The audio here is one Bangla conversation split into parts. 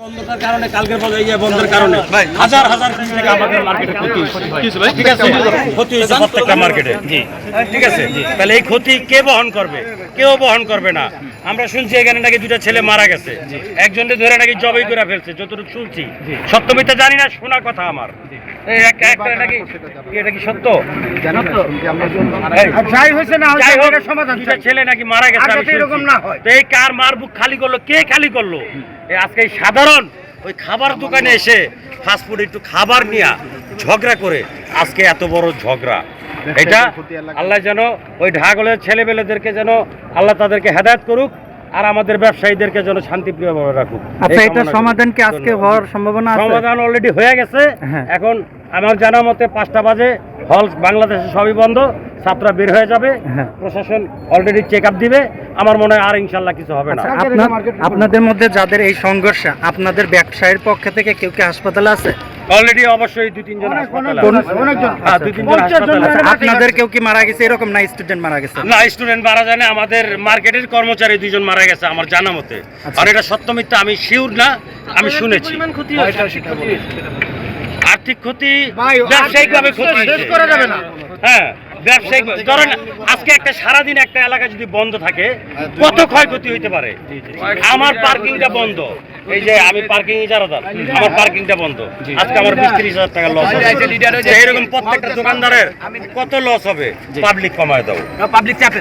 বন্ধটার কারণে কালকের বাজারে গিয়ে বন্ধের কারণে হাজার হাজার কোটি টাকা আমাদের মার্কেটে ক্ষতি ঠিক আছে ক্ষতি হয়েছে প্রত্যেকটা মার্কেটে ঠিক আছে? তাহলে এই ক্ষতি কে বহন করবে? কেউ বহন করবে না। আমরা শুনছি এখানে নাকি দুটা ছেলে মারা গেছে। একজনকে ধরে নাকি জবাই করে ফেলছে যতটুকু শুনছি। সত্যমিতা জানি না শোনা কথা আমার। এই এক- একটা নাকি? এটা কি সত্য? এই, যাই হয়েছে না যাই হোক, সমাধান দুইটা ছেলে নাকি মারা গেছে আর আমি যাতে এরকম না হয়। এই কার মার বুক খালি করল কে খালি করল? আজকে সাধারণ ওই খাবার দোকানে এসে ফাস্টফুড একটু খাবার নিয়ে ঝগড়া করে আজকে এত বড় ঝগড়া। এটা আল্লাহ যেন ওই ঢাগলের ছেলেবেলেদেরকে যেন আল্লাহ তাদেরকে হেদায়ত করুক আর আমাদের ব্যবসায়ীদেরকে যেন শান্তিপ্রিয়ভাবে রাখুক। আচ্ছা এটা সমাধান কি আজকে হওয়ার সম্ভাবনা আছে? সমাধান অলরেডি হয়ে গেছে। হ্যাঁ। এখন আমার জানা মতে পাঁচটা বাজে হল বাংলাদেশে সবই বন্ধ ছাত্ররা বের হয়ে যাবে হ্যাঁ। প্রশাসন অলরেডি চেক আপ দিবে আমার মনে হয় আর ইনশাল্লাহ কিছু হবে না। আচ্ছা, আপনাদের মধ্যে যাদের এই সংঘর্ষ আপনাদের ব্যবসায়ীর পক্ষ থেকে কেউ কি হাসপাতালে আছে? অলরেডি অবশ্যই দুই তিনজন। হ্যাঁ। আচ্ছা, আপনাদের কেউ কি মারা গেছে? এরকম না স্টুডেন্ট মারা গেছে? না স্টুডেন্ট মারা যায় না আমাদের মার্কেটের কর্মচারী দুইজন মারা গেছে আমার জানা মতে। আচ্ছা। আর এটা সত্য মিথ্যা আমি শিওর না আমি শুনেছি। আর্থিক ক্ষতি ব্যবসায়িকভাবে ক্ষতি শেষ। করা যাবে না। হ্যাঁ ব্যবসায়িক ধরেন আজকে একটা সারাদিন একটা এলাকা যদি বন্ধ থাকে কত ক্ষয়ক্ষতি হইতে পারে? আমার পার্কিংটা বন্ধ। এই যে আমি পার্কিং ইজারাদার আমার পার্কিংটা বন্ধ। আজকে আমার বিশ ত্রিশ হাজার টাকা লস হবে এরকম প্রত্যেকটা দোকানদারের কত লস হবে? পাবলিক কমায় দাও। পাবলিক চাপে।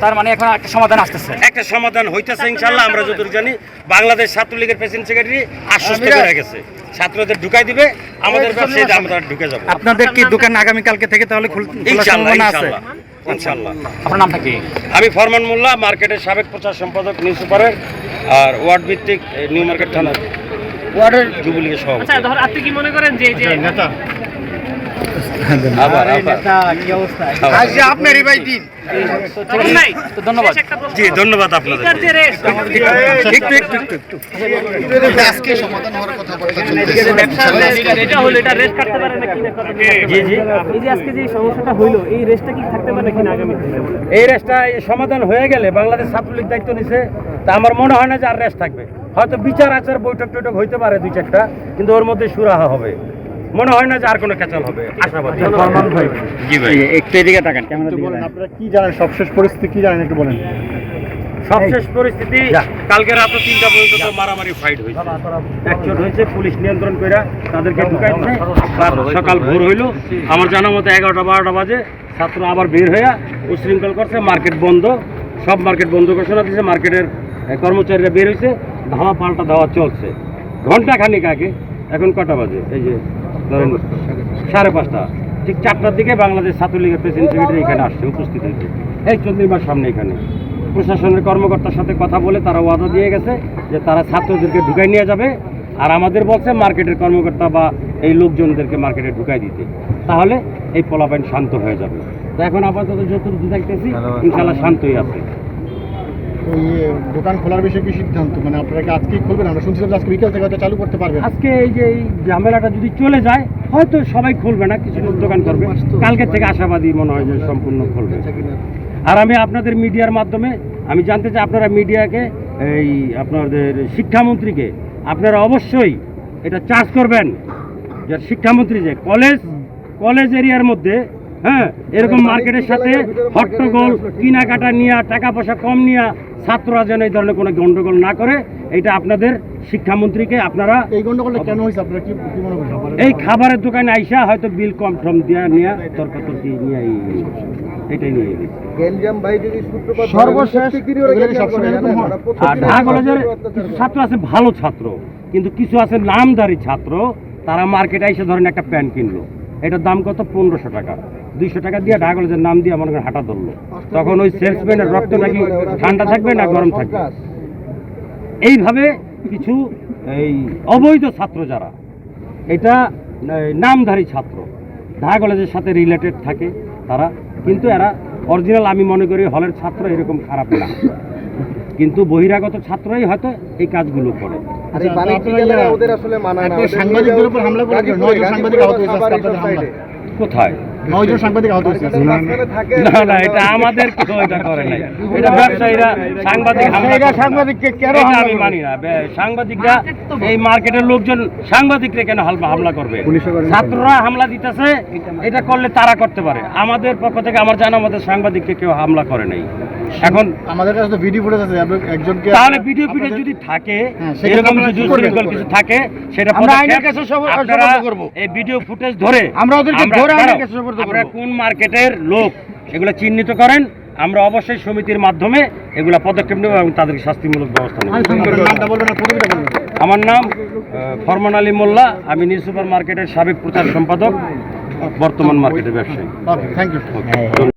তার মানে এখন একটা সমাধান আসতেছে। একটা সমাধান হইতেছে ইনশাল্লাহ আমরা যতটুকু জানি বাংলাদেশ ছাত্রলীগের প্রেসিডেন্ট সেক্রেটারি আশ্বস্ত করে গেছে। ছাত্রদের ঢুকাই দিবে আমাদের ব্যবসায়ী আমরা ঢুকে যাব। আপনাদের কি দোকান আগামী কালকে থেকে তাহলে খুল- সম্ভাবনা আছে? ইনশাল্লাহ আপনার নামটা কি? আমি ফরমান মোল্লা মার্কেটের সাবেক প্রচার সম্পাদক নিউজ সুপারের। আর ওয়ার্ড ভিত্তিক নিউ মার্কেট থানা ওয়ার্ডের যুবলীগের সভাপতি। আচ্ছা ধর আপনি কি মনে করেন যে যে আবার আপনারই ভাই দিন। ধন্যবাদ। জি ধন্যবাদ আপনাদের। এটার যে রেস্ট একটু একটু একটু একটু আজকে সমাধান হওয়ার কথা বলতে ব্যবসার রেস্ট এটা হলো এটা রেস্ট কাটতে পারে না জি জি। এই যে আজকে যে সমস্যাটা হইল এই রেস্টটা কি থাকতে পারে কিনা আগামী এই রেস্টটা সমাধান হয়ে গেলে বাংলাদেশ ছাত্রলীগ দায়িত্ব নিছে তা আমার মনে হয় না যে আর রেস্ট থাকবে। হয়তো বিচার আচার বৈঠক টৈঠক হইতে পারে দুই চারটা কিন্তু ওর মধ্যে সুরাহা হবে। মনে হয় না যে আর কোনো ক্যাচাল হবে। আশাবাদী। জি ভাই। একটু এদিকে তাকান ক্যামেরা দিকে আপনারা কি জানেন? সবশেষ পরিস্থিতি কি জানেন? একটু বলেন। সবশেষ পরিস্থিতি কালকে রাত তিনটা পর্যন্ত মারামারি ফাইট হয়েছে। একচোট হয়েছে পুলিশ নিয়ন্ত্রণ করে তাদেরকে ঢুকাই দিছে রাত সকাল ভোর হইল। আমার জানা মতো এগারোটা বারোটা বাজে। ছাত্র আবার বের হয়ে উশৃঙ্খল করছে মার্কেট বন্ধ। সব মার্কেট বন্ধ ঘোষণা দিয়েছে মার্কেটের কর্মচারীরা বের হয়েছে ধাওয়া পাল্টা ধাওয়া চলছে। ঘণ্টা খানিক আগে এখন কটা বাজে? এই যে ধরেন সাড়ে পাঁচটা। ঠিক চারটার দিকে বাংলাদেশ ছাত্রলীগের প্রেসিডেন্ট সেক্রেটারি এখানে আসছে উপস্থিত হয়েছে। এই চন্দ্রিমার সামনে এখানে। প্রশাসনের কর্মকর্তার সাথে কথা বলে তারা ওয়াদা দিয়ে গেছে যে তারা ছাত্রদেরকে ঢুকাই নিয়ে যাবে। আর আমাদের বলছে মার্কেটের কর্মকর্তা বা এই লোকজনদেরকে মার্কেটে ঢুকাই দিতে। তাহলে এই পোলাপাইন শান্ত হয়ে যাবে। তো এখন আপাতত যতটুকু দেখতেছি ইনশাল্লাহ শান্তই আছে। এই দোকান খোলার বিষয়ে কি সিদ্ধান্ত? মানে আপনারা কি আজকেই খুলবেন? আমরা শুনছিলাম আজকে বিকেল থেকে হয়তো চালু করতে পারবেন। আজকে এই যে এই ঝামেলাটা যদি চলে যায় হয়তো সবাই খুলবে না কিছু লোক দোকান করবে। কালকে থেকে আশাবাদী মনে হয় যে সম্পূর্ণ খুলবে। আর আমি আপনাদের মিডিয়ার মাধ্যমে আমি জানতে চাই আপনারা মিডিয়াকে এই আপনাদের শিক্ষামন্ত্রীকে আপনারা অবশ্যই এটা চার্জ করবেন। যে শিক্ষামন্ত্রী যে কলেজ কলেজ এরিয়ার মধ্যে হ্যাঁ এরকম মার্কেটের সাথে হট্টগোল কেনাকাটা নিয়ে টাকা পয়সা কম নিয়ে ছাত্ররা যেন এই ধরনের কোনো গন্ডগোল না করে এটা আপনাদের শিক্ষামন্ত্রীকে আপনারা এই গন্ডগোলটা কেন হয়েছে? আপনারা কি কি মনে করেন? এই খাবারের দোকানে আইসা হয়তো বিল কম টম দিয়া নিয়ে তর্কাতর্কি নিয়ে এটাই নিয়ে সর্বশেষ ঢাকা কলেজের ছাত্র আছে ভালো ছাত্র। কিন্তু কিছু আছে নামদারি ছাত্র তারা মার্কেটে এসে ধরেন একটা প্যান্ট কিনলো। এটার দাম কত? পনেরোশো টাকা। দুইশো টাকা দিয়ে ঢাকা কলেজের নাম দিয়ে মনে হাঁটা ধরলো। তখন ওই সেলসম্যানের রক্ত নাকি ঠান্ডা থাকবে না গরম থাকবে? এইভাবে কিছু এই অবৈধ ছাত্র যারা, এটা নামধারী ছাত্র ঢাকা কলেজের সাথে রিলেটেড থাকে তারা, কিন্তু এরা অরিজিনাল আমি মনে করি হলের ছাত্র এরকম খারাপ না। কিন্তু বহিরাগত ছাত্রই হয়তো এই কাজগুলো করে। আচ্ছা, আপনারা ইয়া- একটা সাংবাদিকদের উপর হামলা করে নয়জন সাংবাদিক আহত হয়েছে আপনাদের হামলায়। কোথায়? নয় জন সাংবাদিক আহত হয়েছে। না না এটা আমাদের কেউ এটা করে নাই। এটা ব্যবসায়ীরা সাংবাদিক হামলা সাংবাদিককে কেন আমি মানি না। সাংবাদিকরা এই মার্কেটের লোকজন সাংবাদিকরা কেন হামলা হামলা করবে? ছাত্ররা হামলা দিতেছে এটা করলে তারা করতে পারে। আমাদের পক্ষ থেকে আমার জানা মতে সাংবাদিককে কেউ হামলা করে নাই। এখন আমাদের কাছে তো ভিডিও ফুটেজ আছে একজনকে তাহলে ভিডিও ফিডিও যদি থাকে হ্যাঁ, এরকম যদি কিছু থাকে সেটা আমরা আইনের কাছে করব। এই ভিডিও ফুটেজ ধরে আমরা ওদেরকে ধরে আইনের কাছে করব। কোন মার্কেটের লোক এগুলো চিহ্নিত করেন আমরা অবশ্যই সমিতির মাধ্যমে এগুলা পদক্ষেপ নেব এবং তাদেরকে শাস্তিমূলক ব্যবস্থা আমার নাম ফরমান আলী মোল্লা আমি নিউ সুপার মার্কেটের সাবেক প্রচার সম্পাদক বর্তমান মার্কেটের ব্যবসায়ী। Thank you